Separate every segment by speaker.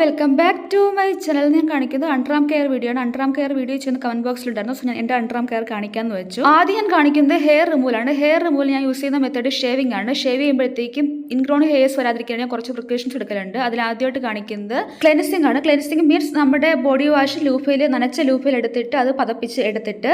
Speaker 1: Welcome back to my channel ഞാൻ കാണിക്കുന്നത് അൺട്രാം care video ആണ്. അൺട്രാം കെയർ വീഡിയോ ചെയ്യുന്ന കമന്റ് ബോക്സിൽ ഉണ്ടായിരുന്നു സോ ഞാൻ എന്റെ അൺട്രാം കെയർ കാണിക്കാമെന്ന് വെച്ചു. ആദ്യം ഞാൻ കാണിക്കുന്നത് ഹെയർ റിമൂവൽ ആണ്. ഹെയർ റിമൂവൽ ഞാൻ യൂസ് ചെയ്യുന്ന മെത്തേഡ് ഷേവിംഗ് ആണ്. ഷേവ് ചെയ്യുമ്പോഴത്തേക്കും ഇൻഗ്രോൺ ഹെയർസ് വരാതിരിക്കാൻ ഞാൻ കുറച്ച് പ്രിക്കോഷൻസ് എടുക്കലുണ്ട്. അതിൽ ആദ്യമായിട്ട് കാണിക്കുന്നത് ക്ലെൻസിംഗ് ആണ്. ക്ലെൻസിംഗ് മീൻസ് നമ്മുടെ ബോഡി വാഷ് ലൂഫയിൽ നനച്ച ലൂഫയിൽ എടുത്തിട്ട് അത് പതപ്പിച്ച് എടുത്തിട്ട്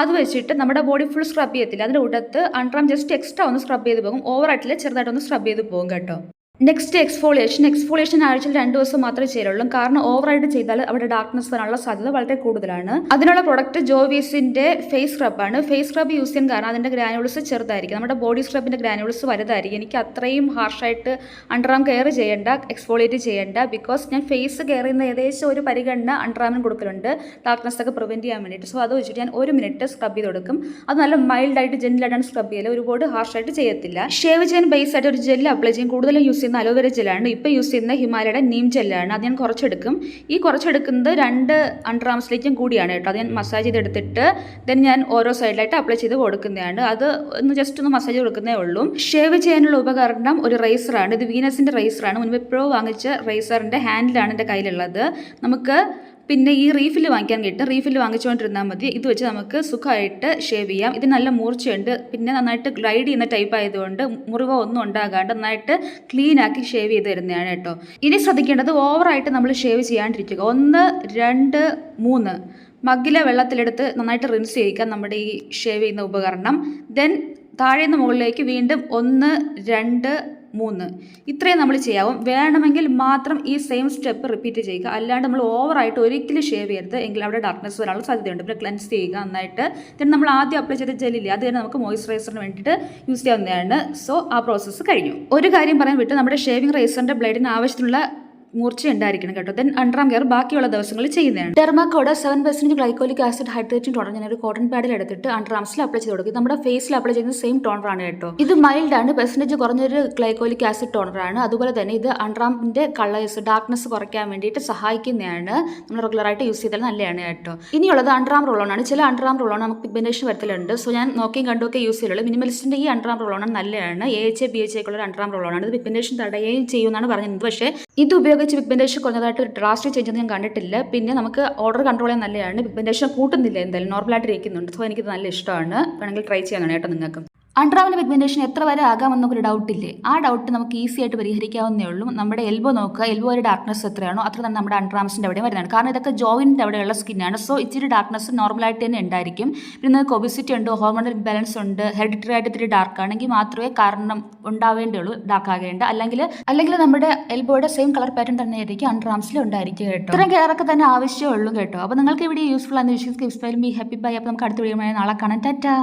Speaker 1: അത് വെച്ചിട്ട് നമ്മുടെ ബോഡി ഫുൾ സ്ക്രബ് ചെയ്യത്തില്ല. അതിന്റെ കൂട്ടത്ത് അൺട്രാം ജസ്റ്റ് എക്സ്ട്രാ ഒന്ന് സ്ക്രബ് ചെയ്ത് പോകും. ഓവറായിട്ടില്ല ചെറുതായിട്ടൊന്ന് സ്ക്രബ് ചെയ്ത് പോകും കേട്ടോ. നെക്സ്റ്റ് എക്സ്ഫോളിയേഷൻ എക്സ്ഫോളിയേഷൻ ആഴ്ചയിൽ രണ്ട് ദിവസം മാത്രമേ ചെയ്യുള്ളൂ കാരണം ഓവറായിട്ട് ചെയ്താൽ അവിടെ ഡാർക്ക്നെസ് വരാനുള്ള സാധ്യത വളരെ കൂടുതലാണ്. അതിനുള്ള പ്രൊഡക്റ്റ് ജോവീസിന്റെ ഫേസ് സ്ക്രബാണ് ഫേസ് സ്ക്രബ് യൂസ് ചെയ്യാൻ കാരണം അതിന്റെ ഗ്രാനുൾസ് ചെറുതായിരിക്കും. നമ്മുടെ ബോഡി സ്ക്രബിന്റെ ഗ്രാനുൾസ് വലുതായിരിക്കും. എനിക്ക് അത്രയും ഹാർഷായിട്ട് അണ്ടർആം കെയർ ചെയ്യേണ്ട എക്സ്ഫോളിയേറ്റ് ചെയ്യേണ്ട. ബിക്കോസ് ഞാൻ ഫേസ് കെയർ ചെയ്യുന്ന ഏകദേശം ഒരു പരിഗണന അണ്ടർആമിന് കൊടുക്കലുണ്ട്. ഡാർക്ക്നെസ് ഒക്കെ പ്രിവെന്റ് ചെയ്യാൻ വേണ്ടിയിട്ട്. സോ അത് വെച്ചിട്ട് ഞാൻ ഒരു മിനിറ്റ് സ്ക്രബ് ചെയ്ത് കൊടുക്കും. അത് നല്ല മൈൽഡായിട്ട് ജെന്റിലായിട്ടാണ് സ്ക്രബ് ചെയ്യൽ. ഒരുപാട് ഹാർഷായിട്ട് ചെയ്യത്തില്ല. ഷേവ് ചെയ്യാൻ ബേസ് ആയിട്ട് ഒരു ജെല്ല് അപ്ലൈ ചെയ്യും കൂടുതലും യൂസ് ചെയ്യുന്ന അലോവേര ജെല്ലാണ്. ഇപ്പോൾ യൂസ് ചെയ്യുന്ന ഹിമാലയുടെ നീം ജെല്ലാണ്. അത് ഞാൻ കുറച്ചെടുക്കും. ഈ കുറച്ചെടുക്കുന്നത് രണ്ട് അണ്ടർ അണ്ടർആംസിലേക്കും കൂടിയാണ് കേട്ടോ. അത് ഞാൻ മസാജ് ചെയ്തെടുത്തിട്ട് ദെൻ ഞാൻ ഓരോ സൈഡിലായിട്ട് അപ്ലൈ ചെയ്ത് കൊടുക്കുന്നതാണ്. അത് ഒന്ന് ജസ്റ്റ് ഒന്ന് മസാജ് കൊടുക്കുന്നേ ഉള്ളൂ. ഷേവ് ചെയ്യാനുള്ള ഉപകരണം ഒരു റേസറാണ്. ഇത് വീനസിന്റെ റേസറാണ്. മുൻപ് എപ്പോഴും വാങ്ങിച്ച റേസറിന്റെ ഹാൻഡിലാണ് എന്റെ കയ്യിലുള്ളത്. നമുക്ക് പിന്നെ ഈ റീഫിൽ വാങ്ങിക്കാൻ കിട്ടും റീഫിൽ വാങ്ങിച്ചുകൊണ്ടിരുന്നാൽ മതി. ഇത് വെച്ച് നമുക്ക് സുഖമായിട്ട് ഷേവ് ചെയ്യാം. ഇത് നല്ല മൂർച്ചയുണ്ട്. പിന്നെ നന്നായിട്ട് ഗ്ലൈഡ് ചെയ്യുന്ന ടൈപ്പ് ആയതുകൊണ്ട് മുറിവോ ഒന്നും ഉണ്ടാകാണ്ട് നന്നായിട്ട് ക്ലീൻ ആക്കി ഷേവ് ചെയ്ത് തരുന്നതാണ് കേട്ടോ. ഇനി ശ്രദ്ധിക്കേണ്ടത് ഓവറായിട്ട് നമ്മൾ ഷേവ് ചെയ്യാണ്ടിരിക്കുക. ഒന്ന് രണ്ട് മൂന്ന്. മഗ്ഗിലെ വെള്ളത്തിലെടുത്ത് നന്നായിട്ട് റിൻസ് ചെയ്യിക്കാം നമ്മുടെ ഈ ഷേവ് ചെയ്യുന്ന ഉപകരണം. ദെൻ താഴെ നിന്ന് മുകളിലേക്ക് വീണ്ടും ഒന്ന് രണ്ട് മൂന്ന്. ഇത്രയും നമ്മൾ ചെയ്യാവും. വേണമെങ്കിൽ മാത്രം ഈ സെയിം സ്റ്റെപ്പ് റിപ്പീറ്റ് ചെയ്യുക. അല്ലാണ്ട് നമ്മൾ ഓവറായിട്ട് ഒരിക്കലും ഷേവ് ചെയ്യരുത്. എങ്കിൽ അവിടെ ഡാർക്ക്നെസ് വരാനുള്ള സാധ്യതയുണ്ട്. പിന്നെ ക്ലെൻസ് ചെയ്യുക നന്നായിട്ട്. പിന്നെ നമ്മൾ ആദ്യം അപ്ലൈ ചെയ്ത ജെല്ലില്ലേ അത് തന്നെ നമുക്ക് മോയ്സ്ചറൈസറിന് വേണ്ടിയിട്ട് യൂസ് ചെയ്യാവുന്നതാണ്. സോ ആ പ്രോസസ്സ് കഴിഞ്ഞു. ഒരു കാര്യം പറയാൻ വിട്ട് നമ്മുടെ ഷേവിംഗ് റേസറിന്റെ ബ്ലേഡിന് ആവശ്യത്തിനുള്ള മൂർച്ച ഉണ്ടായിരിക്കണം കേട്ടോ. ദെൻ അണ്ടറാം കെയർ ബാക്കിയുള്ള ദിവസങ്ങളിൽ ചെയ്യുന്നതാണ്. Dermaco seven percent glycolic acid hydrating toner ഞാൻ ഒരു കോട്ടൺ പാഡിൽ എടുത്തിട്ട് അണ്ടർആംസിൽ അപ്ലൈ ചെയ്ത് കൊടുക്കും. നമ്മുടെ ഫേസിൽ അപ്ലൈ ചെയ്യുന്ന സെയിം ടോണറാണ് കേട്ടോ. ഇത് മൈൽഡ് ആണ്. പെർസെന്റേജ് കുറഞ്ഞൊരു ഗ്ലൈക്കോലിക് ആസിഡ് ടോണറാണ് അതുപോലെ തന്നെ ഇത് അണ്ടറാമിന്റെ കളേഴ്സ് ഡാർക്ക്നെസ് കുറയ്ക്കാൻ വേണ്ടിയിട്ട് സഹായിക്കുന്നതാണ്. നമ്മൾ റെഗുലറായിട്ട് യൂസ് ചെയ്താൽ നല്ലതാണ് കേട്ടോ. ഇനിയുള്ളത് അണ്ടറാം റോളോൺ ആണ്. ചില അണ്ടർആം റോളോൺ നമുക്ക് പിഗ്മെന്റേഷൻ വരത്തിലുണ്ട്. സോ ഞാൻ നോക്കിയും കണ്ടുമൊക്കെ യൂസ് ചെയ്യുള്ളൂ മിനിമലിസ്റ്റിന്റെ ഈ അണ്ടർആം റോളോൺ നല്ലതാണ്. A H A B H A ഉള്ള അണ്ടറാം റോളോൺ ആണ്. ഇത് പിഗ്മെന്റേഷൻ തടയുകയും ചെയ്യുമെന്നാണ് പറഞ്ഞത് പക്ഷേ ഇത് ഉപയോഗിച്ച് ബെൻഡേഷൻ കുറഞ്ഞതായിട്ട് ഡ്രാസ്റ്റിക് ചേഞ്ച് ഞാൻ കണ്ടിട്ടില്ല. പിന്നെ നമുക്ക് ഓർഡർ കൺട്രോൾ ചെയ്യാൻ നല്ലതാണ് പിഗ്മെന്റേഷൻ കൂട്ടുന്നില്ല എന്തായാലും. നോർമലായിട്ട് ഇരിക്കുന്നുണ്ട്. സോ എനിക്കിത് നല്ല ഇഷ്ടമാണ്. വേണമെങ്കിൽ ട്രൈ ചെയ്യാനാണ് കേട്ടോ നിങ്ങൾക്ക്. അൺട്രാവൽ പിഗ്മെന്റേഷൻ എത്ര വരെ ആകാമെന്നൊരു ഡൗട്ട് ഇല്ലേ? ആ ഡൗട്ട് നമുക്ക് ഈസി ആയിട്ട് പരിഹരിക്കാവുന്നേ ഉള്ളൂ. നമ്മുടെ എൽബോ നോക്കുക. എൽബോ ഒരു ഡാർക്ക്നെസ് എത്രയാണോ അത്ര തന്നെ നമ്മുടെ അൺട്രാംസിന്റെ അവിടെ വരുന്നതാണ്. കാരണം ഇതൊക്കെ ജോയിന്റെ അവിടെയുള്ള സ്കിന്നാണ് സോ ഇച്ചിരി ഡാർക്ക്നെസ് നോർമലായിട്ട് തന്നെ ഉണ്ടായിരിക്കും. പിന്നെ ഒബിസിറ്റി ഉണ്ട്? ഹോർമോണൽ ഇംബാലൻസ് ഉണ്ട്. ഹെറിഡിറ്ററി ആയിട്ട് ഇത്തിരി ഡാർക്ക് ആണെങ്കിൽ മാത്രമേ കാരണം ഉണ്ടാവേണ്ടുള്ളൂ. ഡാർക്ക് ആകേണ്ട. അല്ലെങ്കിൽ അല്ലെങ്കിൽ നമ്മുടെ എൽബോയുടെ സെയിം കളർ പാറ്റേൺ തന്നെ ആയിരിക്കും അൺട്രാംസിൽ ഉണ്ടായിരിക്കും കേട്ടോ. ഇത്രയും കെയർ തന്നെ ആവശ്യമുള്ളൂ കേട്ടോ. അപ്പോൾ നിങ്ങൾക്ക് ഇവിടെ യൂസ്ഫുൾ ആണെന്ന് വിശ്വസിക്കും ബി ഹാപ്പി ബൈ അപ്പോൾ നമുക്ക് അടുത്ത വീഡിയോ നാളെ കാണാം. ടാറ്റാ.